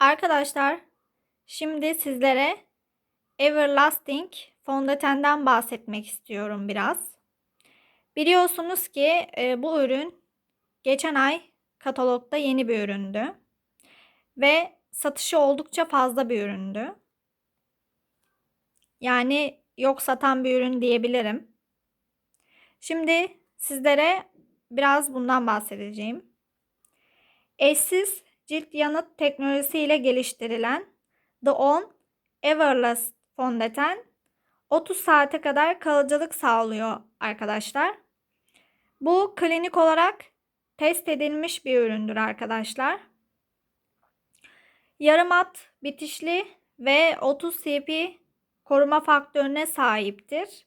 Arkadaşlar, şimdi sizlere Everlasting fondötenden bahsetmek istiyorum biraz. Biliyorsunuz ki e, bu ürün geçen ay katalogda yeni bir üründü ve satışı oldukça fazla bir üründü. Yani yok satan bir ürün diyebilirim. Şimdi sizlere biraz bundan bahsedeceğim. Eşsiz cilt yanıt teknolojisiyle geliştirilen The On Everlast fondöten 30 saate kadar kalıcılık sağlıyor arkadaşlar. Bu klinik olarak test edilmiş bir üründür arkadaşlar. Yarı mat, bitişli ve 30 CP koruma faktörüne sahiptir.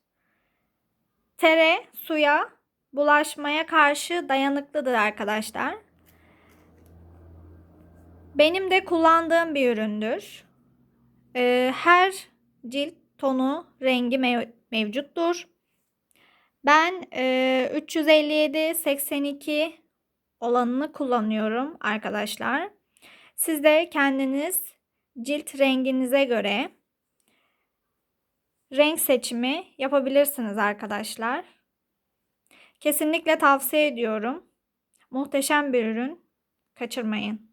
Tere, suya, bulaşmaya karşı dayanıklıdır arkadaşlar. Benim de kullandığım bir üründür. Ee, her cilt tonu, rengi mev- mevcuttur. Ben e, 357-82 olanını kullanıyorum arkadaşlar. Siz de kendiniz cilt renginize göre renk seçimi yapabilirsiniz arkadaşlar. Kesinlikle tavsiye ediyorum. Muhteşem bir ürün. Kaçırmayın.